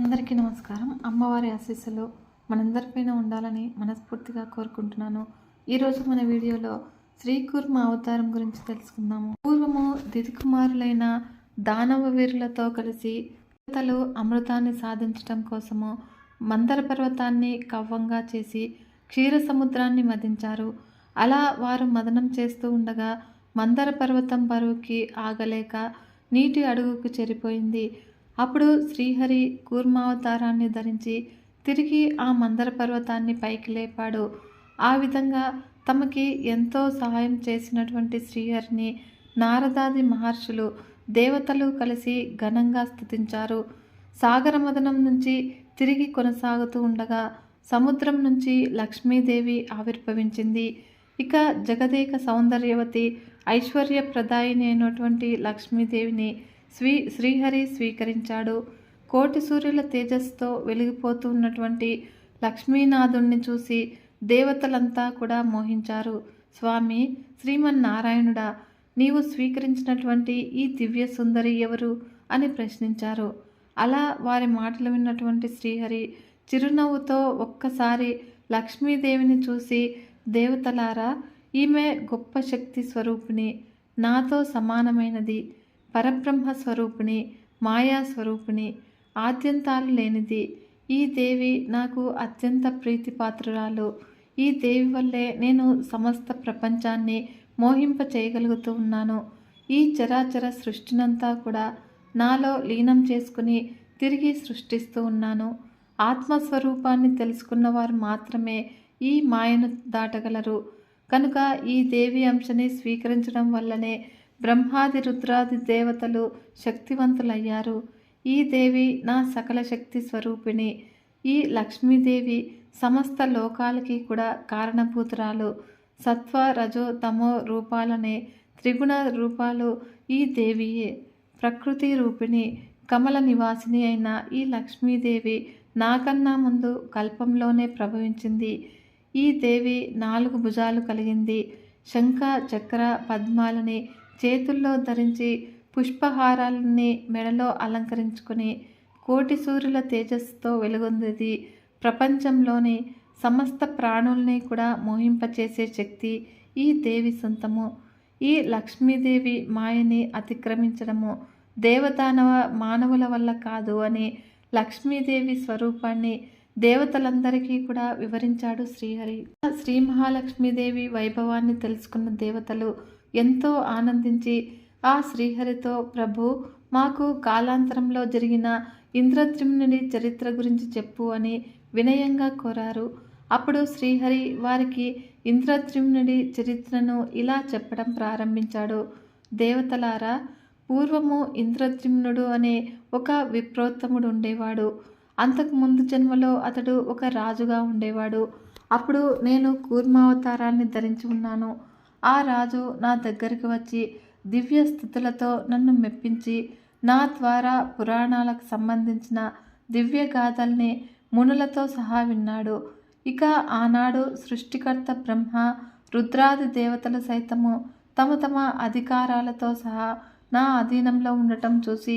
అందరికీ నమస్కారం. అమ్మవారి ఆశీస్సులు మనందరిపైన ఉండాలని మనస్ఫూర్తిగా కోరుకుంటున్నాను. ఈరోజు మన వీడియోలో శ్రీకూర్మ అవతారం గురించి తెలుసుకుందాము. పూర్వము దిదికుమారులైన దానవ వీరులతో కలిసి దేవతలు అమృతాన్ని సాధించటం కోసము మందర పర్వతాన్ని కవ్వంగా చేసి క్షీర సముద్రాన్ని మదించారు. అలా వారు మదనం చేస్తూ ఉండగా మందర పర్వతం బరువుకి ఆగలేక నీటి అడుగుకు చెరిపోయింది. అప్పుడు శ్రీహరి కూర్మావతారాన్ని ధరించి తిరిగి ఆ మందర పర్వతాన్ని పైకి లేపాడు. ఆ విధంగా తమకి ఎంతో సహాయం చేసినటువంటి శ్రీహరిని నారదాది మహర్షులు దేవతలు కలిసి ఘనంగా స్తుతించారు సాగరమదనం నుంచి తిరిగి కొనసాగుతూ ఉండగా సముద్రం నుంచి లక్ష్మీదేవి ఆవిర్భవించింది. ఇక జగదేక సౌందర్యవతి ఐశ్వర్యప్రదాయిని అయినటువంటి లక్ష్మీదేవిని శ్రీ శ్రీహరి స్వీకరించాడు. కోటి సూర్యుల తేజస్తో వెలిగిపోతూ ఉన్నటువంటి లక్ష్మీనాథుణ్ణి చూసి దేవతలంతా కూడా మోహించారు. స్వామి శ్రీమన్నారాయణుడా నీవు స్వీకరించినటువంటి ఈ దివ్య సుందరి ఎవరు? అని ప్రశ్నించారు. అలా వారి మాటలు విన్నటువంటి శ్రీహరి చిరునవ్వుతో ఒక్కసారి లక్ష్మీదేవిని చూసి దేవతలారా ఈమె గొప్ప శక్తి స్వరూపిణి. నాతో సమానమైనది. పరబ్రహ్మ స్వరూపిణి మాయా స్వరూపిణి ఆద్యంతాలు లేనిది. ఈ దేవి నాకు అత్యంత ప్రీతిపాత్రురాలు. ఈ దేవి వల్లే నేను సమస్త ప్రపంచాన్ని మోహింప చేయగలుగుతూ ఉన్నాను. ఈ చరాచర సృష్టినంతా కూడా నాలో లీనం చేసుకుని తిరిగి సృష్టిస్తూ ఉన్నాను. ఆత్మస్వరూపాన్ని తెలుసుకున్న వారు మాత్రమే ఈ మాయను దాటగలరు. కనుక ఈ దేవి అంశని స్వీకరించడం వల్లనే బ్రహ్మాది రుద్రాది దేవతలు శక్తివంతులయ్యారు. ఈ దేవి నా సకల శక్తి స్వరూపిణి. ఈ లక్ష్మీదేవి సమస్త లోకాలకి కూడా కారణభూతురాలు. సత్వ రజో తమో రూపాలనే త్రిగుణ రూపాలు ఈ దేవియే. ప్రకృతి రూపిణి కమల నివాసిని అయిన ఈ లక్ష్మీదేవి నాకన్నా ముందు కల్పంలోనే ప్రభవించింది ఈ దేవి నాలుగు భుజాలు కలిగింది. శంఖ చక్ర పద్మాలని చేతుల్లో ధరించి పుష్పహారాలని మెడలో అలంకరించుకుని కోటి సూర్యుల తేజస్సుతో వెలుగొందిది ప్రపంచంలోని సమస్త ప్రాణుల్ని కూడా మోహింపచేసే శక్తి ఈ దేవి సొంతము. ఈ లక్ష్మీదేవి మాయని అతిక్రమించడము దేవదానవ మానవుల వల్ల కాదు అని లక్ష్మీదేవి స్వరూపాన్ని దేవతలందరికీ కూడా వివరించాడు శ్రీహరి. శ్రీ మహాలక్ష్మీదేవి వైభవాన్ని తెలుసుకున్న దేవతలు ఎంతో ఆనందించి ఆ శ్రీహరితో ప్రభు మాకు కాలాంతరంలో జరిగిన ఇంద్రద్యుమ్నుడి చరిత్ర గురించి చెప్పు అని వినయంగా కోరారు. అప్పుడు శ్రీహరి వారికి ఇంద్రద్యుమ్నుడి చరిత్రను ఇలా చెప్పడం ప్రారంభించాడు. దేవతలారా పూర్వము ఇంద్రద్యుమ్నుడు అనే ఒక విప్రోత్తముడు ఉండేవాడు అంతకు ముందు జన్మలో అతడు ఒక రాజుగా ఉండేవాడు. అప్పుడు నేను కూర్మావతారాన్ని ధరించి ఉన్నాను. ఆ రాజు నా దగ్గరికి వచ్చి దివ్య స్థితులతో నన్ను మెప్పించి నా ద్వారా పురాణాలకు సంబంధించిన దివ్య గాథల్ని మునులతో సహా విన్నాడు. ఇక ఆనాడు సృష్టికర్త బ్రహ్మ రుద్రాది దేవతలు సైతము తమ తమ అధికారాలతో సహా నా అధీనంలో ఉండటం చూసి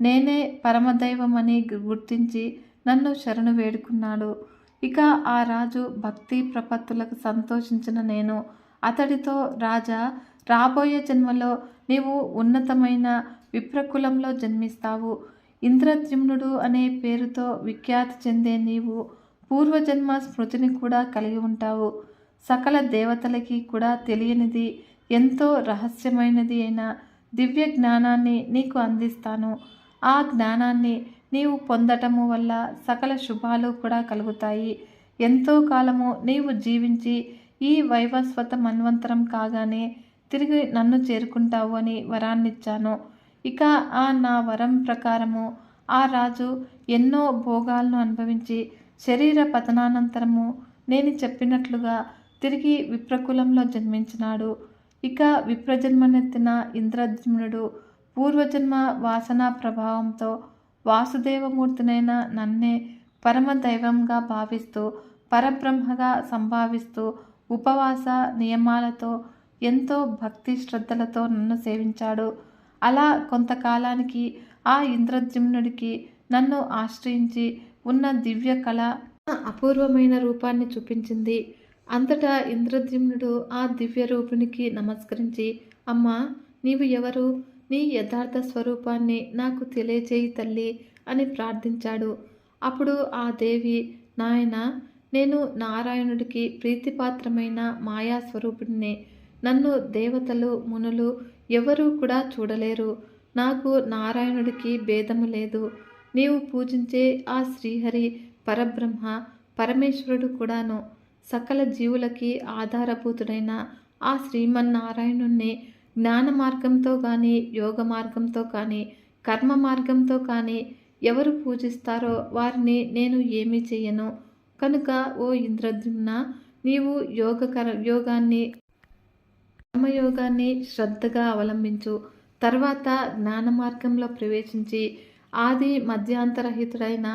నేనే పరమదైవమని గుర్తించి నన్ను శరణు వేడుకున్నాడు. ఇక ఆ రాజు భక్తి ప్రపత్తులకు సంతోషించిన నేను అతడితో రాజా రాబోయే జన్మలో నీవు ఉన్నతమైన విప్రకులంలో జన్మిస్తావు. ఇంద్రద్యుమ్నుడు అనే పేరుతో విఖ్యాతి చెందే నీవు పూర్వజన్మ స్మృతిని కూడా కలిగి ఉంటావు. సకల దేవతలకి కూడా తెలియనిది ఎంతో రహస్యమైనది అయిన దివ్య జ్ఞానాన్ని నీకు అందిస్తాను. ఆ జ్ఞానాన్ని నీవు పొందటము వల్ల సకల శుభాలు కూడా కలుగుతాయి. ఎంతో కాలము నీవు జీవించి ఈ వైవస్వత మన్వంతరం కాగానే తిరిగి నన్ను చేరుకుంటావు అని వరాన్నిచ్చాను. ఇక ఆ నా వరం ప్రకారము ఆ రాజు ఎన్నో భోగాలను అనుభవించి శరీర పతనానంతరము నేను చెప్పినట్లుగా తిరిగి విప్రకులంలో జన్మించినాడు. ఇక విప్రజన్మనెత్తిన ఇంద్రద్యుమ్నుడు పూర్వజన్మ వాసనా ప్రభావంతో వాసుదేవమూర్తినైన నన్నే పరమదైవంగా భావిస్తూ పరబ్రహ్మగా సంభావిస్తూ ఉపవాస నియమాలతో ఎంతో భక్తి శ్రద్ధలతో నన్ను సేవించాడు. అలా కొంతకాలానికి ఆ ఇంద్రద్యుమ్నుడికి నన్ను ఆశ్రయించి ఉన్న దివ్య కళ అపూర్వమైన రూపాన్ని చూపించింది. అంతటా ఇంద్రద్యుమ్నుడు ఆ దివ్య రూపునికి నమస్కరించి అమ్మా నీవు ఎవరు? నీ యథార్థ స్వరూపాన్ని నాకు తెలియచేయి తల్లి అని ప్రార్థించాడు. అప్పుడు ఆ దేవి నాయన నేను నారాయణుడికి ప్రీతిపాత్రమైన మాయా నన్ను దేవతలు మునులు ఎవరూ కూడా చూడలేరు. నాకు నారాయణుడికి భేదము లేదు. నీవు పూజించే ఆ శ్రీహరి పరబ్రహ్మ పరమేశ్వరుడు కూడాను. సకల జీవులకి ఆధారభూతుడైన ఆ శ్రీమన్నారాయణుణ్ణి జ్ఞాన మార్గంతో కానీ యోగ మార్గంతో కానీ కర్మ మార్గంతో కానీ ఎవరు పూజిస్తారో వారిని నేను ఏమీ చెయ్యను. కనుక ఓ ఇంద్రద్యుమ్న నీవు యోగకర యోగాన్ని కర్మయోగాన్ని శ్రద్ధగా అవలంబించు. తర్వాత జ్ఞాన మార్గంలో ప్రవేశించి ఆది మధ్యాంతరహితుడైన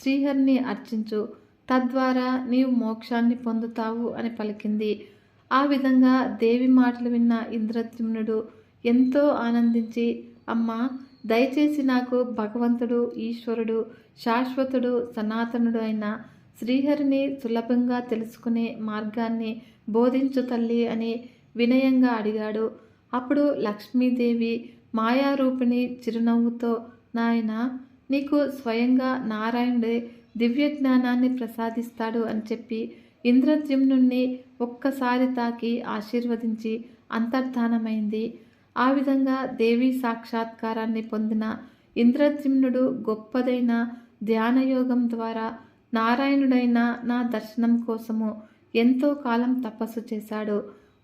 శ్రీహరిని అర్చించు. తద్వారా నీవు మోక్షాన్ని పొందుతావు అని పలికింది. ఆ విధంగా దేవి మాటలు విన్న ఇంద్రద్యుమ్నుడు ఎంతో ఆనందించి అమ్మా దయచేసి నాకు భగవంతుడు ఈశ్వరుడు శాశ్వతుడు సనాతనుడు అయిన శ్రీహరిని సులభంగా తెలుసుకునే మార్గాన్ని బోధించు తల్లి అని వినయంగా అడిగాడు. అప్పుడు లక్ష్మీదేవి మాయారూపిణి చిరునవ్వుతో నాయన నీకు స్వయంగా నారాయణుడే దివ్య జ్ఞానాన్ని ప్రసాదిస్తాడు అని చెప్పి ఇంద్రద్యుమ్నుణ్ణి ఒక్కసారి తాకి ఆశీర్వదించి అంతర్ధానమైంది. ఆ విధంగా దేవి సాక్షాత్కారాన్ని పొందిన ఇంద్రద్యుమ్నుడు గొప్పదైన ధ్యానయోగం ద్వారా నారాయణుడైన నా దర్శనం కోసము ఎంతో కాలం తపస్సు చేశాడు.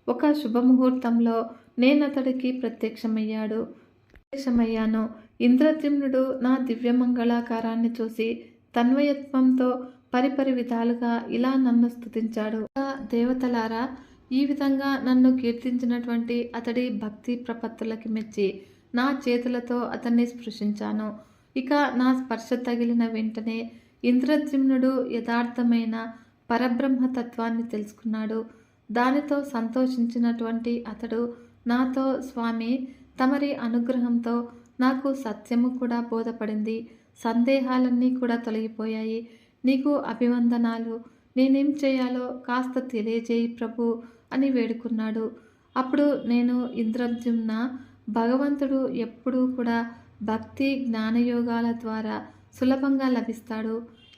ఒక శుభముహూర్తంలో నేనతడికి ప్రత్యక్షమయ్యాడు. ప్రత్యక్షమయ్యాను. ఇంద్రద్యుమ్నుడు నా దివ్యమంగళాకారాన్ని చూసి తన్వయత్వంతో పరిపరి విధాలుగా ఇలా నన్ను స్తుతించాడు. దేవతలారా ఈ విధంగా నన్ను కీర్తించినటువంటి అతడి భక్తి ప్రపత్తులకి మెచ్చి నా చేతులతో అతన్ని స్పృశించాను. ఇక నా స్పర్శ తగిలిన వెంటనే ఇంద్రద్యుమ్నుడు యథార్థమైన పరబ్రహ్మ తత్వాన్ని తెలుసుకున్నాడు. దానితో సంతోషించినటువంటి అతడు నాతో స్వామి తమరి అనుగ్రహంతో నాకు సత్యము కూడా బోధపడింది. సందేహాలన్నీ కూడా తొలగిపోయాయి. నీకు అభివందనాలు. నేనేం చేయాలో కాస్త తెలియజేయి ప్రభు అని వేడుకున్నాడు. అప్పుడు నేను ఇంద్రద్యుమ్న భగవంతుడు ఎప్పుడూ కూడా భక్తి జ్ఞానయోగాల ద్వారా సులభంగా లభిస్తాడు.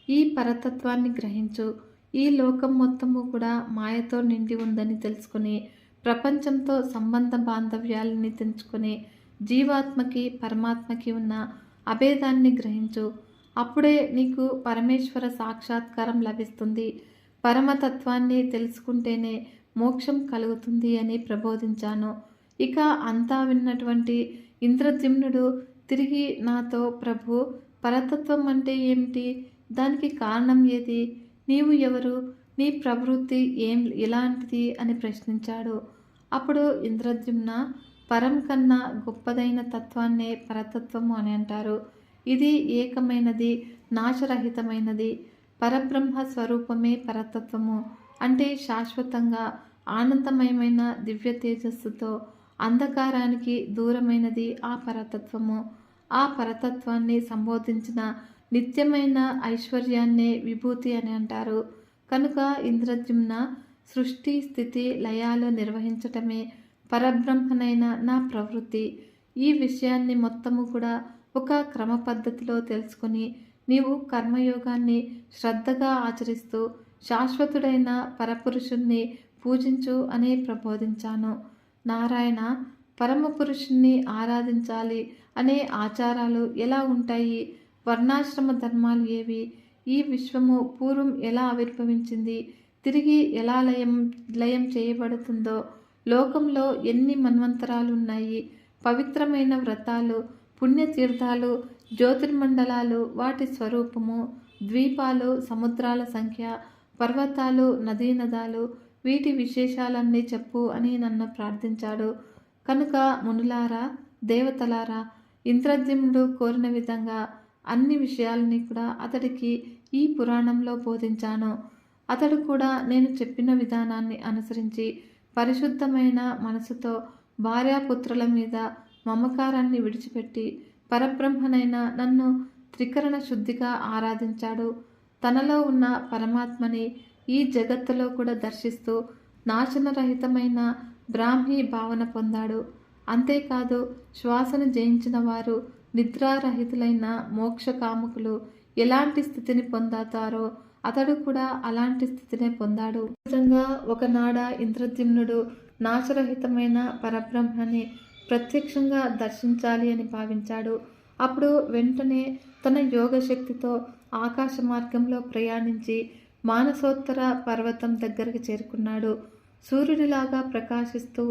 ఈ పరతత్వాన్ని గ్రహించు. ఈ లోకం మొత్తము కూడా మాయతో నిండి ఉందని తెలుసుకుని ప్రపంచంతో సంబంధ బాంధవ్యాలని తెంచుకొని జీవాత్మకి పరమాత్మకి ఉన్న అభేదాన్ని గ్రహించు. అప్పుడే నీకు పరమేశ్వర సాక్షాత్కారం లభిస్తుంది. పరమతత్వాన్ని తెలుసుకుంటేనే మోక్షం కలుగుతుంది అని ప్రబోధించాను. ఇక అంతా విన్నటువంటి ఇంద్రద్యుమ్నుడు తిరిగి నాతో ప్రభు పరతత్వం అంటే ఏమిటి? దానికి కారణం ఏది? నీవు ఎవరు? నీ ప్రవృత్తి ఏం ఎలాంటిది? అని ప్రశ్నించాడు. అప్పుడు ఇంద్రద్యుమ్న పరం కన్నా గొప్పదైన తత్వాన్నే పరతత్వము అని అంటారు. ఇది ఏకమైనది నాశరహితమైనది. పరబ్రహ్మ స్వరూపమే పరతత్వము. అంటే శాశ్వతంగా ఆనందమయమైన దివ్య తేజస్సుతో అంధకారానికి దూరమైనది ఆ పరతత్వము. ఆ పరతత్వాన్ని సంబోధించిన నిత్యమైన ఐశ్వర్యాన్నే విభూతి అని అంటారు. కనుక ఇంద్రద్యుమ్న సృష్టి స్థితి లయాలు నిర్వహించటమే పరబ్రహ్మనైన నా ప్రవృత్తి. ఈ విషయాన్ని మొత్తము కూడా ఒక క్రమ పద్ధతిలో తెలుసుకుని నీవు కర్మయోగాన్ని శ్రద్ధగా ఆచరిస్తూ శాశ్వతుడైన పరపురుషుణ్ణి పూజించు అని ప్రబోధించాను. నారాయణ పరమపురుషుణ్ణి ఆరాధించాలి అనే ఆచారాలు ఎలా ఉంటాయి? వర్ణాశ్రమ ధర్మాలు ఏవి? ఈ విశ్వము పూర్వం ఎలా ఆవిర్భవించింది? తిరిగి ఎలా లయం లయం చేయబడుతుందో? లోకంలో ఎన్ని మన్వంతరాలు ఉన్నాయి పవిత్రమైన వ్రతాలు పుణ్యతీర్థాలు జ్యోతిర్మండలాలు వాటి స్వరూపము ద్వీపాలు సముద్రాల సంఖ్య పర్వతాలు నదీనదాలు వీటి విశేషాలన్నీ చెప్పు అని నన్ను ప్రార్థించాడు. కనుక మునులారా దేవతలారా ఇంద్రద్యుమ్నుడు కోరిన విధంగా అన్ని విషయాలని కూడా అతడికి ఈ పురాణంలో బోధించాను. అతడు కూడా నేను చెప్పిన విధానాన్ని అనుసరించి పరిశుద్ధమైన మనసుతో భార్యాపుత్రుల మీద మమకారాన్ని విడిచిపెట్టి పరబ్రహ్మనైన నన్ను త్రికరణ శుద్ధిగా ఆరాధించాడు. తనలో ఉన్న పరమాత్మని ఈ జగత్తులో కూడా దర్శిస్తూ నాశనరహితమైన బ్రాహ్మీ భావన పొందాడు. అంతేకాదు శ్వాసను జయించిన వారు నిద్రారహితులైన మోక్ష కాముకులు ఎలాంటి స్థితిని పొందాతారో అతడు కూడా అలాంటి స్థితినే పొందాడు. నిజంగా ఒకనాడ ఇంద్రద్యుమ్నుడు నాశరహితమైన పరబ్రహ్మని ప్రత్యక్షంగా దర్శించాలి అని భావించాడు. అప్పుడు వెంటనే తన యోగ శక్తితో ఆకాశ మార్గంలో ప్రయాణించి మానసోత్తర పర్వతం దగ్గరికి చేరుకున్నాడు. సూర్యుడిలాగా ప్రకాశిస్తూ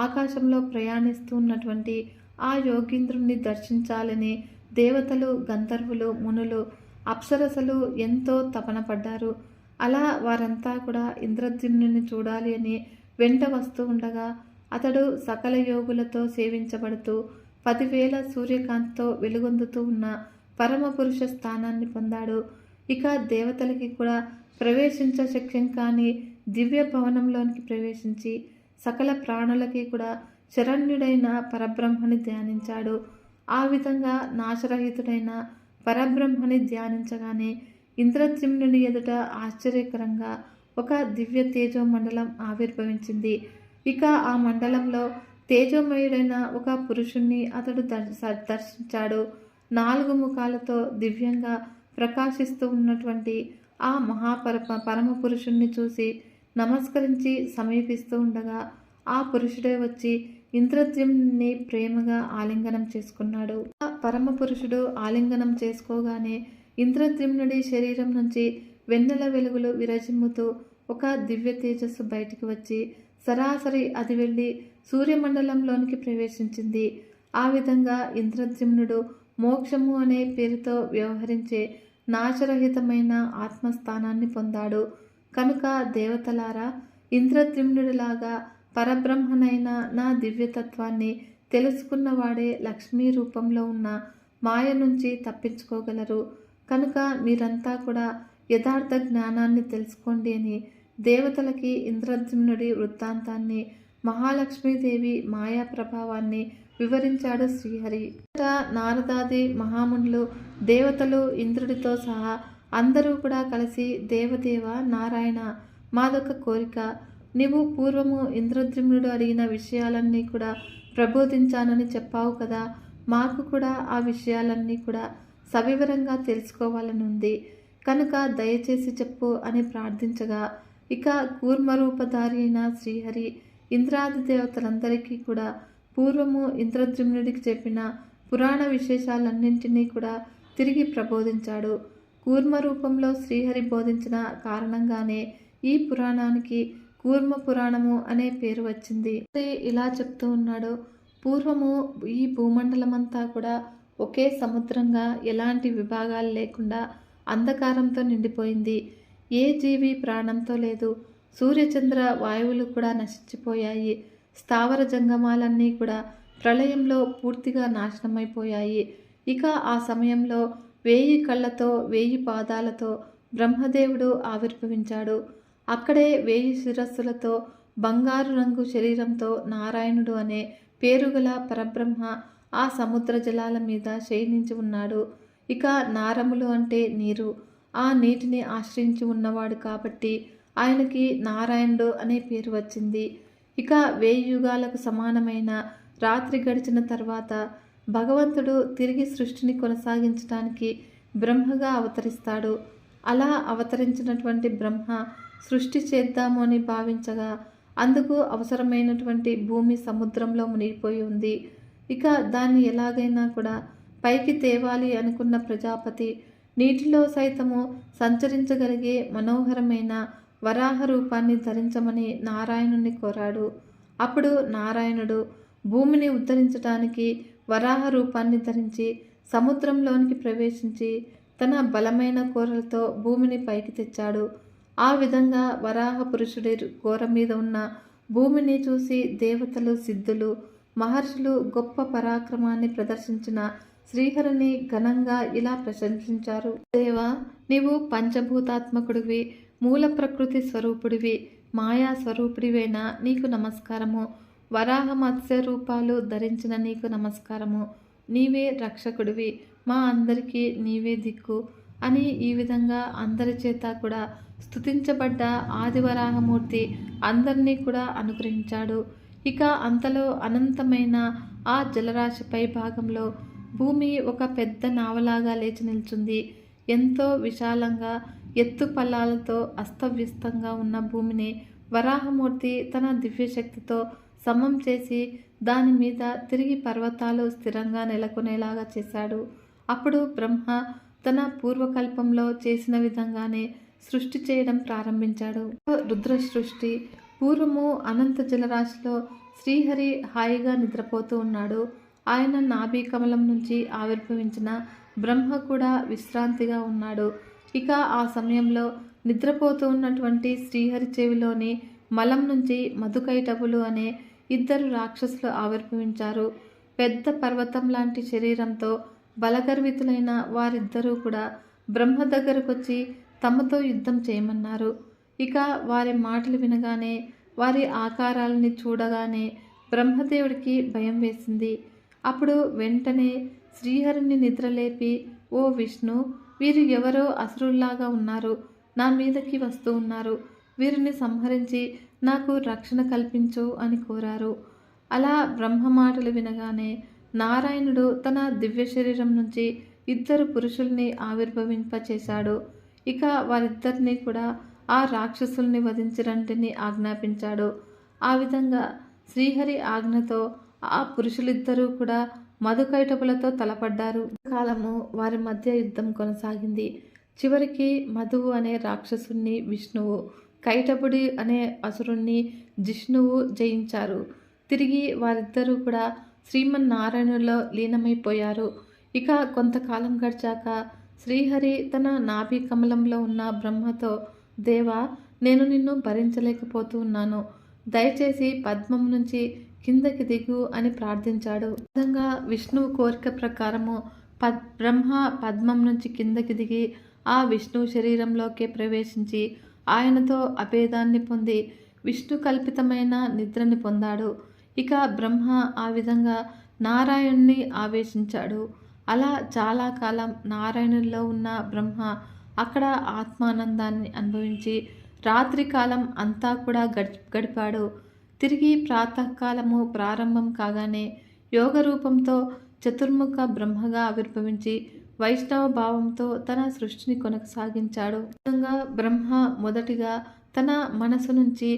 ఆకాశంలో ప్రయాణిస్తూ ఉన్నటువంటి ఆ యోగీంద్రుణ్ణి దర్శించాలని దేవతలు గంధర్వులు మునులు అప్సరసలు ఎంతో తపన పడ్డారు. అలా వారంతా కూడా ఇంద్రద్యుమ్నుని చూడాలి అని వెంట వస్తూ ఉండగా అతడు సకల యోగులతో సేవించబడుతూ పదివేల సూర్యకాంత్తో వెలుగొందుతూ ఉన్న పరమపురుష స్థానాన్ని పొందాడు. ఇక దేవతలకి కూడా ప్రవేశించ శక్యం కాని దివ్య భవనంలోనికి ప్రవేశించి సకల ప్రాణులకి కూడా శరణ్యుడైన పరబ్రహ్మని ధ్యానించాడు. ఆ విధంగా నాశరహితుడైన పరబ్రహ్మని ధ్యానించగానే ఇంద్రద్యుమ్నుని ఎదుట ఆశ్చర్యకరంగా ఒక దివ్య తేజో మండలం ఆవిర్భవించింది. ఇక ఆ మండలంలో తేజోమయుడైన ఒక పురుషుణ్ణి అతడు దర్శ- దర్శించాడు. నాలుగు ముఖాలతో దివ్యంగా ప్రకాశిస్తూ ఉన్నటువంటి ఆ మహాపర పరమ పురుషుణ్ణి చూసి నమస్కరించి సమీపిస్తూ ఉండగా ఆ పురుషుడే వచ్చి ఇంద్రద్యుమ్ని ప్రేమగా ఆలింగనం చేసుకున్నాడు. ఆ పరమ పురుషుడు ఆలింగనం చేసుకోగానే ఇంద్రద్యుమ్నుడి శరీరం నుంచి వెన్నెల వెలుగులు విరజిమ్ముతూ ఒక దివ్య తేజస్సు బయటికి వచ్చి సరాసరి అది వెళ్ళి సూర్యమండలంలోనికి ప్రవేశించింది. ఆ విధంగా ఇంద్రద్యుమ్నుడు మోక్షము అనే పేరుతో వ్యవహరించే నాశరహితమైన ఆత్మస్థానాన్ని పొందాడు. కనుక దేవతలారా ఇంద్రత్రిమ్నుడిలాగా పరబ్రహ్మనైన నా దివ్యతత్వాన్ని తెలుసుకున్నవాడే లక్ష్మీ రూపంలో ఉన్న మాయ నుంచి తప్పించుకోగలరు. కనుక మీరంతా కూడా యథార్థ జ్ఞానాన్ని తెలుసుకోండి అని దేవతలకి ఇంద్రద్యుమ్నుడి వృత్తాంతాన్ని మహాలక్ష్మీదేవి మాయా ప్రభావాన్ని వివరించాడు శ్రీహరి. నారదాది మహామునులు దేవతలు ఇంద్రుడితో సహా అందరూ కూడా కలిసి దేవదేవ నారాయణ మాదొక కోరిక నీవు పూర్వము ఇంద్రద్యుమ్నుడు అడిగిన విషయాలన్నీ కూడా ప్రబోధించానని చెప్పావు కదా. మాకు కూడా ఆ విషయాలన్నీ కూడా సవివరంగా తెలుసుకోవాలని ఉంది. కనుక దయచేసి చెప్పు అని ప్రార్థించగా ఇక కూర్మరూపధారి అయిన శ్రీహరి ఇంద్రాది దేవతలందరికీ కూడా పూర్వము ఇంద్రద్యుమ్నుడికి చెప్పిన పురాణ విశేషాలన్నింటినీ కూడా తిరిగి ప్రబోధించాడు. కూర్మ రూపంలో శ్రీహరి బోధించిన కారణంగానే ఈ పురాణానికి కూర్మ పురాణము అనే పేరు వచ్చింది. ఇలా చెప్తూ ఉన్నాడు పూర్వము ఈ భూమండలమంతా కూడా ఒకే సముద్రంగా ఎలాంటి విభాగాలు లేకుండా అంధకారంతో నిండిపోయింది. ఏ జీవి ప్రాణంతో లేదు. సూర్యచంద్ర వాయువులు కూడా నశించిపోయాయి. స్థావర జంగమాలన్నీ కూడా ప్రళయంలో పూర్తిగా నాశనమైపోయాయి. ఇక ఆ సమయంలో వేయి కళ్ళతో వేయి పాదాలతో బ్రహ్మదేవుడు ఆవిర్భవించాడు. అక్కడే వేయి శిరస్సులతో బంగారు రంగు శరీరంతో నారాయణుడు అనే పేరుగల పరబ్రహ్మ ఆ సముద్ర జలాల మీద శయనించి ఉన్నాడు. ఇక నారములు అంటే నీరు. ఆ నీటిని ఆశ్రయించి ఉన్నవాడు కాబట్టి ఆయనకి నారాయణుడు అనే పేరు వచ్చింది. ఇక వేయి యుగాలకు సమానమైన రాత్రి గడిచిన తర్వాత భగవంతుడు తిరిగి సృష్టిని కొనసాగించడానికి బ్రహ్మగా అవతరిస్తాడు. అలా అవతరించినటువంటి బ్రహ్మ సృష్టి చేద్దాము అని భావించగా అందుకు అవసరమైనటువంటి భూమి సముద్రంలో మునిగిపోయి ఉంది. ఇక దాన్ని ఎలాగైనా కూడా పైకి తేవాలి అనుకున్న ప్రజాపతి నీటిలో సైతము సంచరించగలిగే మనోహరమైన వరాహ రూపాన్ని ధరించమని నారాయణుని కోరాడు. అప్పుడు నారాయణుడు భూమిని ఉద్ధరించడానికి వరాహ రూపాన్ని ధరించి సముద్రంలోనికి ప్రవేశించి తన బలమైన కోరలతో భూమిని పైకి తెచ్చాడు. ఆ విధంగా వరాహ పురుషుడి కూర మీద ఉన్న భూమిని చూసి దేవతలు సిద్ధులు మహర్షులు గొప్ప పరాక్రమాన్ని ప్రదర్శించిన శ్రీహరిని ఘనంగా ఇలా ప్రశంసించారు. దేవా నీవు పంచభూతాత్మకుడివి మూల ప్రకృతి స్వరూపుడివి మాయా స్వరూపుడివైన నీకు నమస్కారము. వరాహ మత్స్య రూపాలు ధరించిన నీకు నమస్కారము. నీవే రక్షకుడివి. మా అందరికీ నీవే దిక్కు. అని ఈ విధంగా అందరి చేత కూడా స్థుతించబడ్డ ఆదివరాహమూర్తి అందరినీ కూడా అనుగ్రహించాడు. ఇక అంతలో అనంతమైన ఆ జలరాశిపై భాగంలో భూమి ఒక పెద్ద నావలాగా లేచి నిల్చుంది. ఎంతో విశాలంగా ఎత్తు పల్లాలతో అస్తవ్యస్తంగా ఉన్న భూమిని వరాహమూర్తి తన దివ్యశక్తితో సమం చేసి దాని మీద తిరిగి పర్వతాలు స్థిరంగా నెలకొనేలాగా చేశాడు. అప్పుడు బ్రహ్మ తన పూర్వకల్పంలో చేసిన విధంగానే సృష్టి చేయడం ప్రారంభించాడు. రుద్ర సృష్టి పూర్వము అనంత జలరాశిలో శ్రీహరి హాయిగా నిద్రపోతూ ఉన్నాడు. ఆయన నాభి కమలం నుంచి ఆవిర్భవించిన బ్రహ్మ కూడా విశ్రాంతిగా ఉన్నాడు. ఇక ఆ సమయంలో నిద్రపోతూ ఉన్నటువంటి శ్రీహరి చెవిలోని మలం నుంచి మధుకైటబులు అనే ఇద్దరు రాక్షసులు ఆవిర్భవించారు. పెద్ద పర్వతం లాంటి శరీరంతో బలగర్వితులైన వారిద్దరూ కూడా బ్రహ్మ దగ్గరకొచ్చి తమతో యుద్ధం చేయమన్నారు. ఇక వారి మాటలు వినగానే వారి ఆకారాలని చూడగానే బ్రహ్మదేవుడికి భయం వేసింది. అప్పుడు వెంటనే శ్రీహరిని నిద్రలేపి ఓ విష్ణు వీరు ఎవరో అసురుల్లాగా ఉన్నారు. నా మీదకి వస్తూ ఉన్నారు. వీరిని సంహరించి నాకు రక్షణ కల్పించు అని కోరారు. అలా బ్రహ్మ మాటలు వినగానే నారాయణుడు తన దివ్య శరీరం నుంచి ఇద్దరు పురుషుల్ని ఆవిర్భవింపచేశాడు. ఇక వారిద్దరిని కూడా ఆ రాక్షసుల్ని వధించరంటిని ఆజ్ఞాపించాడు. ఆ విధంగా శ్రీహరి ఆజ్ఞతో ఆ పురుషులిద్దరూ కూడా మధుకైటపులతో తలపడ్డారు. కాలము వారి మధ్య యుద్ధం కొనసాగింది. చివరికి మధువు అనే రాక్షసుణ్ణి విష్ణువు కైటపుడి అనే అసురుణ్ణి జిష్ణువు జయించారు. తిరిగి వారిద్దరూ కూడా శ్రీమన్నారాయణులో లీనమైపోయారు. ఇక కొంతకాలం గడిచాక శ్రీహరి తన నాభి కమలంలో ఉన్న బ్రహ్మతో దేవా నేను నిన్ను భరించలేకపోతూ ఉన్నాను దయచేసి పద్మం నుంచి కిందకి దిగు అని ప్రార్థించాడు. విధంగా విష్ణువు కోరిక ప్రకారము పద్ బ్రహ్మ పద్మం నుంచి కిందకి దిగి ఆ విష్ణువు శరీరంలోకి ప్రవేశించి ఆయనతో అభేదాన్ని పొంది విష్ణు కల్పితమైన నిద్రని పొందాడు. ఇక బ్రహ్మ ఆ విధంగా నారాయణ్ణి ఆవేశించాడు. అలా చాలా కాలం నారాయణుల్లో ఉన్న బ్రహ్మ అక్కడ ఆత్మానందాన్ని అనుభవించి రాత్రి కాలం అంతా కూడా గడి గడిపాడు. తిరిగి ప్రాతకాలము ప్రారంభం కాగానే యోగ రూపంతో చతుర్ముఖ బ్రహ్మగా ఆవిర్భవించి వైష్ణవ భావంతో తన సృష్టిని కొనసాగించాడు. ముఖ్యంగా బ్రహ్మ మొదటిగా తన మనసు నుంచి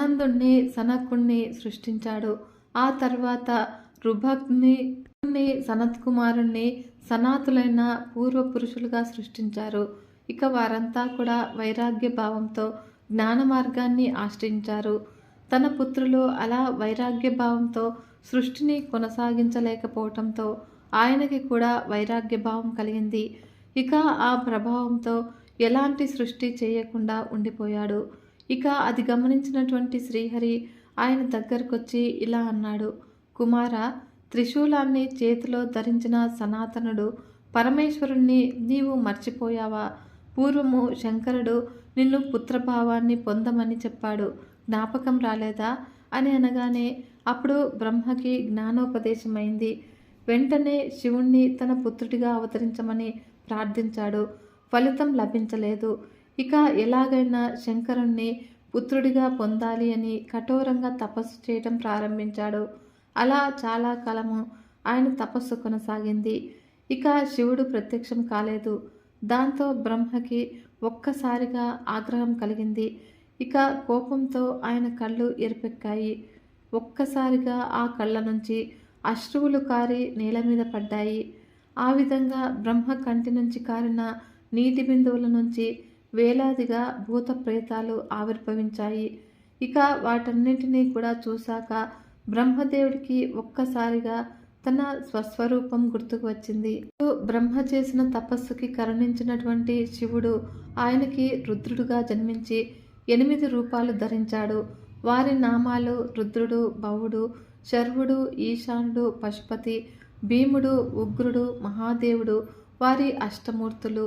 ఆనందుణ్ణి సనకుణ్ణి సృష్టించాడు. ఆ తర్వాత రుభగ్ని సనత్ కుమారుణ్ణి సనాతులైన పూర్వ పురుషులుగా సృష్టించారు. ఇక వారంతా కూడా వైరాగ్య భావంతో జ్ఞాన మార్గాన్ని ఆశ్రయించారు. తన పుత్రులు అలా వైరాగ్య భావంతో సృష్టిని కొనసాగించలేకపోవటంతో ఆయనకి కూడా వైరాగ్య భావం కలిగింది. ఇక ఆ ప్రభావంతో ఎలాంటి సృష్టి చేయకుండా ఉండిపోయాడు. ఇక అది గమనించినటువంటి శ్రీహరి ఆయన దగ్గరకొచ్చి ఇలా అన్నాడు. కుమార త్రిశూలాన్ని చేతిలో ధరించిన సనాతనుడు పరమేశ్వరుణ్ణి నీవు మర్చిపోయావా? పూర్వము శంకరుడు నిన్ను పుత్రభావాన్ని పొందమని చెప్పాడు. జ్ఞాపకం రాలేదా? అని అనగానే అప్పుడు బ్రహ్మకి జ్ఞానోపదేశమైంది. వెంటనే శివుణ్ణి తన పుత్రుడిగా అవతరించమని ప్రార్థించాడు. ఫలితం లభించలేదు. ఇక ఎలాగైనా శంకరుణ్ణి పుత్రుడిగా పొందాలి అని కఠోరంగా తపస్సు చేయటం ప్రారంభించాడు. అలా చాలా కాలము ఆయన తపస్సు కొనసాగింది. ఇక శివుడు ప్రత్యక్షం కాలేదు. దాంతో బ్రహ్మకి ఒక్కసారిగా ఆగ్రహం కలిగింది. ఇక కోపంతో ఆయన కళ్ళు ఎరుపెక్కాయి ఒక్కసారిగా ఆ కళ్ళ నుంచి అశ్రువులు కారి నేల మీద పడ్డాయి. ఆ విధంగా బ్రహ్మ కంటి నుంచి కారిన నీటి బిందువుల నుంచి వేలాదిగా భూత ప్రేతాలు ఆవిర్భవించాయి. ఇక వాటన్నింటినీ కూడా చూశాక బ్రహ్మదేవుడికి ఒక్కసారిగా తన స్వస్వరూపం గుర్తుకు వచ్చింది. బ్రహ్మ చేసిన తపస్సుకి కరుణించినటువంటి శివుడు ఆయనకి రుద్రుడుగా జన్మించి ఎనిమిది రూపాలు ధరించాడు. వారి నామాలు రుద్రుడు భవుడు శర్వుడు ఈశానుడు పశుపతి భీముడు ఉగ్రుడు మహాదేవుడు వారి అష్టమూర్తులు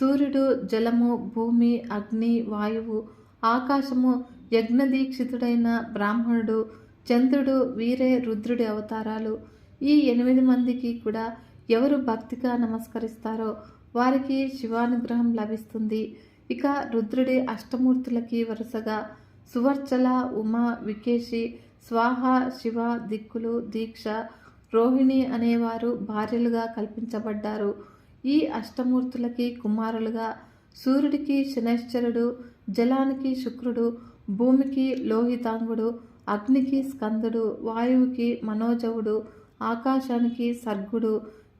సూర్యుడు జలము భూమి అగ్ని వాయువు ఆకాశము యజ్ఞదీక్షితుడైన బ్రాహ్మణుడు చంద్రుడు వీరే రుద్రుడి అవతారాలు. ఈ ఎనిమిది మందికి కూడా ఎవరు భక్తిగా నమస్కరిస్తారో వారికి శివానుగ్రహం లభిస్తుంది. ఇక రుద్రుడి అష్టమూర్తులకి వరుసగా సువర్చల ఉమ వికేషి స్వాహ శివ దిక్కులు దీక్ష రోహిణి అనేవారు భార్యలుగా కల్పించబడ్డారు. ఈ అష్టమూర్తులకి కుమారులుగా సూర్యుడికి శనైశ్చరుడు జలానికి శుక్రుడు భూమికి లోహితాంగుడు అగ్నికి స్కందుడు వాయువుకి మనోజవుడు ఆకాశానికి సర్గుడు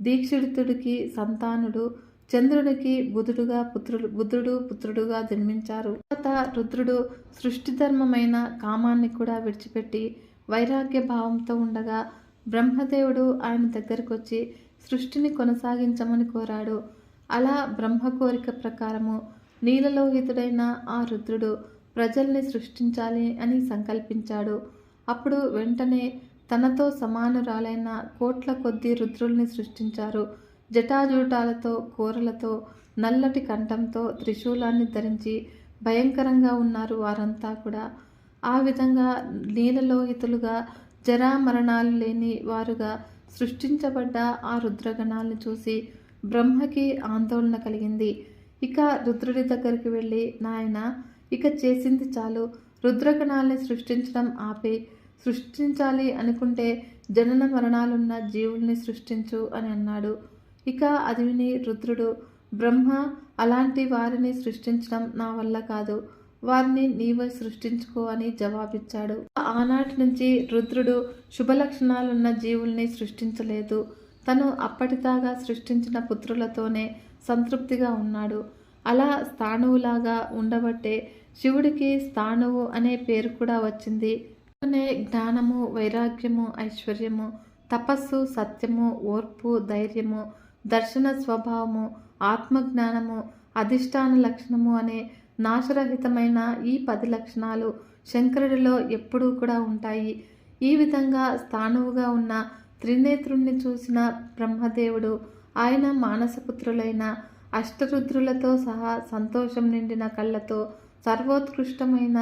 దీక్షితుడికి సంతానుడు చంద్రుడికి బుధుడుగా పుత్రుడు బుధుడు పుత్రుడుగా జన్మించారు. తర్వాత రుద్రుడు సృష్టి ధర్మమైన కామాన్ని కూడా విడిచిపెట్టి వైరాగ్య భావంతో ఉండగా బ్రహ్మదేవుడు ఆయన దగ్గరకు వచ్చి సృష్టిని కొనసాగించమని కోరాడు. అలా బ్రహ్మ కోరిక ప్రకారము నీలలోహితుడైన ఆ రుద్రుడు ప్రజల్ని సృష్టించాలి అని సంకల్పించాడు. అప్పుడు వెంటనే తనతో సమానురాలైన కోట్ల కొద్ది రుద్రుల్ని సృష్టించారు. జటాజూటాలతో కూరలతో నల్లటి కంఠంతో త్రిశూలాన్ని ధరించి భయంకరంగా ఉన్నారు వారంతా కూడా. ఆ విధంగా నీలలోహితులుగా జరామరణాలు లేని వారుగా సృష్టించబడ్డ ఆ రుద్రగణాలను చూసి బ్రహ్మకి ఆందోళన కలిగింది. ఇక రుద్రుడి దగ్గరికి వెళ్ళి నాయన ఇక చేసింది చాలు. రుద్రగణాల్ని సృష్టించడం ఆపి. సృష్టించాలి అనుకుంటే జనన మరణాలున్న జీవుల్ని సృష్టించు అని అన్నాడు. ఇక అది విని రుద్రుడు బ్రహ్మ అలాంటి వారిని సృష్టించడం నా వల్ల కాదు. వారిని నీవే సృష్టించుకో అని జవాబిచ్చాడు. ఆనాటి నుంచి రుద్రుడు శుభ లక్షణాలున్న జీవుల్ని సృష్టించలేదు. తను అప్పటిదాకా సృష్టించిన పుత్రులతోనే సంతృప్తిగా ఉన్నాడు. అలా స్థాణువులాగా ఉండబట్టే శివుడికి స్థాణువు అనే పేరు కూడా వచ్చింది. అనే జ్ఞానము వైరాగ్యము ఐశ్వర్యము తపస్సు సత్యము ఓర్పు ధైర్యము దర్శన స్వభావము ఆత్మజ్ఞానము అధిష్టాన లక్షణము అనే నాశరహితమైన ఈ పది లక్షణాలు శంకరుడిలో ఎప్పుడూ కూడా ఉంటాయి. ఈ విధంగా స్థానువుగా ఉన్న త్రినేత్రుణ్ణి చూసిన బ్రహ్మదేవుడు ఆయన మానసపుత్రులైన అష్టరుద్రులతో సహా సంతోషం నిండిన కళ్ళతో సర్వోత్కృష్టమైన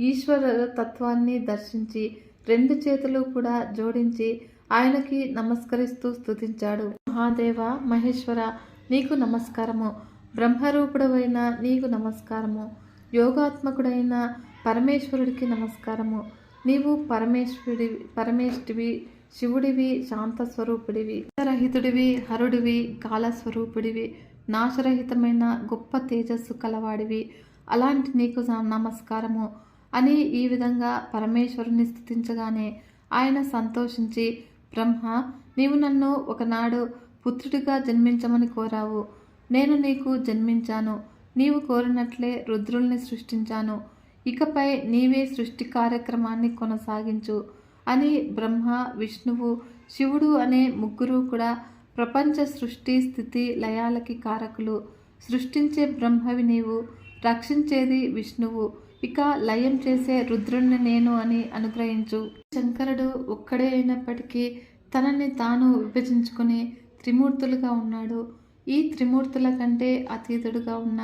ఈశ్వర తత్వాన్ని దర్శించి రెండు చేతులు కూడా జోడించి ఆయనకి నమస్కరిస్తూ స్తుతించాడు. మహాదేవ మహేశ్వర నీకు నమస్కారము. బ్రహ్మరూపుడవైన నీకు నమస్కారము. యోగాత్మకుడైన పరమేశ్వరుడికి నమస్కారము. నీవు పరమేశ్వరుడి పరమేష్టివి శివుడివి శాంత స్వరూపుడివి రహితుడివి హరుడివి కాలస్వరూపుడివి నాశరహితమైన గొప్ప తేజస్సు కలవాడివి. అలాంటి నీకు నమస్కారము అని ఈ విధంగా పరమేశ్వరుని స్థుతించగానే ఆయన సంతోషించి బ్రహ్మ నీవు నన్ను ఒకనాడు పుత్రుడిగా జన్మించమని కోరావు. నేను నీకు జన్మించాను. నీవు కోరినట్లే రుద్రుల్ని సృష్టించాను. ఇకపై నీవే సృష్టి కార్యక్రమాన్ని కొనసాగించు అని బ్రహ్మ విష్ణువు శివుడు అనే ముగ్గురు కూడా ప్రపంచ సృష్టి స్థితి లయాలకి కారకులు. సృష్టించే బ్రహ్మవి నీవు రక్షించేది విష్ణువు. ఇక లయం చేసే రుద్రుణ్ణి నేను అని అనుగ్రహించు. శంకరుడు ఒక్కడే అయినప్పటికీ తనని తాను విభజించుకుని త్రిమూర్తులుగా ఉన్నాడు. ఈ త్రిమూర్తుల కంటే అతీతుడుగా ఉన్న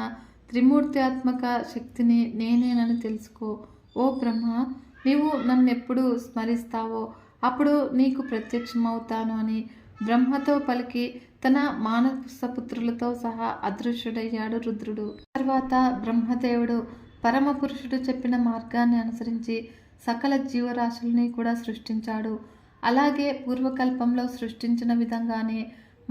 త్రిమూర్త్యాత్మక శక్తిని నేనేనని తెలుసుకో. ఓ బ్రహ్మ నీవు నన్నెప్పుడు స్మరిస్తావో అప్పుడు నీకు ప్రత్యక్షమవుతాను అని బ్రహ్మతో పలికి తన మానసపుత్రులతో సహా అదృశ్యుడయ్యాడు రుద్రుడు. తర్వాత బ్రహ్మదేవుడు పరమపురుషుడు చెప్పిన మార్గాన్ని అనుసరించి సకల జీవరాశుల్ని కూడా సృష్టించాడు. అలాగే పూర్వకల్పంలో సృష్టించిన విధంగానే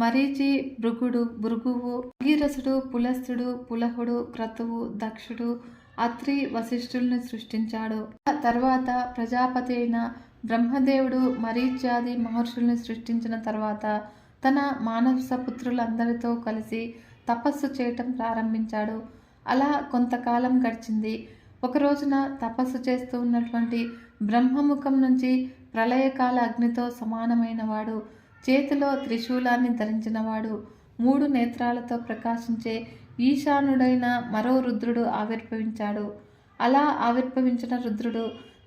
మరీచి భృగుడు భృగువు భగీరసుడు పులస్తుడు పులహుడు క్రతువు దక్షుడు అత్రి వశిష్ఠుల్ని సృష్టించాడు. ఆ తర్వాత ప్రజాపతి అయిన బ్రహ్మదేవుడు మరీచ్యాది మహర్షుల్ని సృష్టించిన తర్వాత తన మానసపుత్రులందరితో కలిసి తపస్సు చేయటం ప్రారంభించాడు. అలా కొంతకాలం గడిచింది. ఒక రోజున తపస్సు చేస్తూ ఉన్నటువంటి బ్రహ్మముఖం నుంచి ప్రళయకాల అగ్నితో సమానమైన వాడు చేతిలో త్రిశూలాన్ని ధరించినవాడు మూడు నేత్రాలతో ప్రకాశించే ఈశానుడైన మరో రుద్రుడు ఆవిర్భవించాడు. అలా ఆవిర్భవించిన రుద్రుడు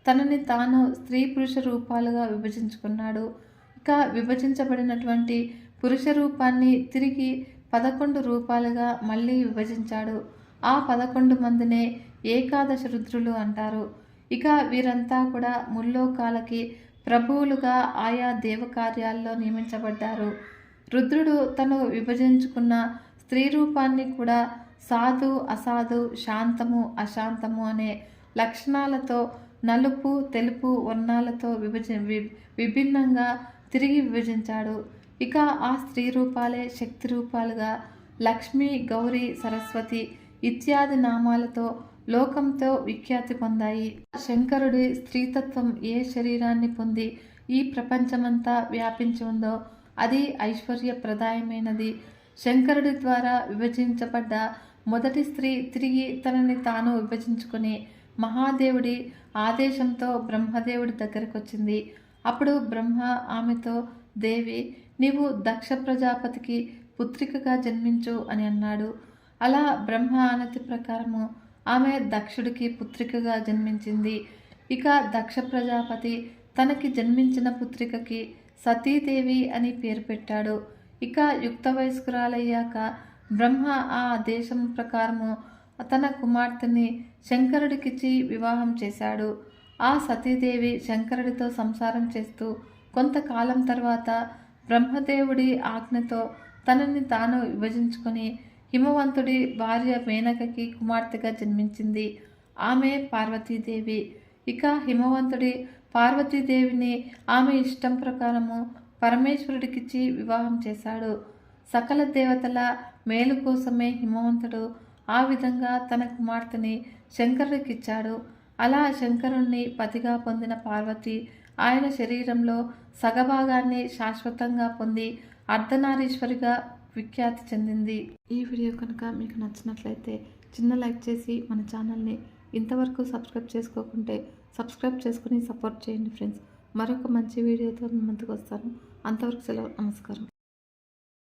తనని తాను స్త్రీ పురుష రూపాలుగా విభజించుకున్నాడు. ఇక విభజించబడినటువంటి పురుష రూపాన్ని తిరిగి పదకొండు రూపాలుగా మళ్ళీ విభజించాడు. ఆ పదకొండు మందినే ఏకాదశ రుద్రులు అంటారు. ఇక వీరంతా కూడా ముల్లోకాలకి ప్రభువులుగా ఆయా దేవకార్యాల్లో నియమించబడ్డారు. రుద్రుడు తను విభజించుకున్న స్త్రీ రూపాన్ని కూడా సాధు అసాధు శాంతము అశాంతము అనే లక్షణాలతో నలుపు తెలుపు వర్ణాలతో విభజ విభిన్నంగా తిరిగి విభజించాడు. ఇక ఆ స్త్రీ రూపాలే శక్తి రూపాలుగా లక్ష్మి గౌరీ సరస్వతి ఇత్యాది నామాలతో లోకంతో విఖ్యాతి పొందాయి. శంకరుడి స్త్రీతత్వం ఏ శరీరాన్ని పొంది ఈ ప్రపంచమంతా వ్యాపించి ఉందో అది ఐశ్వర్యప్రదాయమైనది. శంకరుడి ద్వారా విభజించబడ్డ మొదటి స్త్రీ తిరిగి తనని తాను విభజించుకుని మహాదేవుడి ఆదేశంతో బ్రహ్మదేవుడి దగ్గరకు వచ్చింది అప్పుడు బ్రహ్మ ఆమెతో దేవి నీవు దక్ష ప్రజాపతికి పుత్రికగా జన్మించు అని అన్నాడు. అలా బ్రహ్మ ఆనతి ప్రకారము ఆమె దక్షుడికి పుత్రికగా జన్మించింది. ఇక దక్ష ప్రజాపతి తనకి జన్మించిన పుత్రికకి సతీదేవి అని పేరు పెట్టాడు. ఇక యుక్త వయస్కురాలయ్యాక బ్రహ్మ ఆ దేశం ప్రకారము తన కుమార్తెని శంకరుడికిచ్చి వివాహం చేశాడు. ఆ సతీదేవి శంకరుడితో సంసారం చేస్తూ కొంతకాలం తర్వాత బ్రహ్మదేవుడి ఆజ్ఞతో తనని తాను విభజించుకొని హిమవంతుడి భార్య మేనకకి కుమార్తెగా జన్మించింది. ఆమె పార్వతీదేవి. ఇక హిమవంతుడి పార్వతీదేవిని ఆమె ఇష్టం ప్రకారము పరమేశ్వరుడికిచ్చి వివాహం చేశాడు. సకల దేవతల మేలు కోసమే హిమవంతుడు ఆ విధంగా తన కుమార్తెని శంకరుడికిచ్చాడు. అలా శంకరుణ్ణి పతిగా పొందిన పార్వతి ఆయన శరీరంలో సగభాగాన్ని శాశ్వతంగా పొంది అర్ధనారీశ్వరిగా విఖ్యాతి చెందింది. ఈ వీడియో కనుక మీకు నచ్చినట్లయితే చిన్న లైక్ చేసి మన ఛానల్ని ఇంతవరకు సబ్స్క్రైబ్ చేసుకోకుంటే సబ్స్క్రైబ్ చేసుకుని సపోర్ట్ చేయండి ఫ్రెండ్స్. మరొక మంచి వీడియోతో మీ ముందుకు వస్తాను. అంతవరకు సెలవు. నమస్కారం.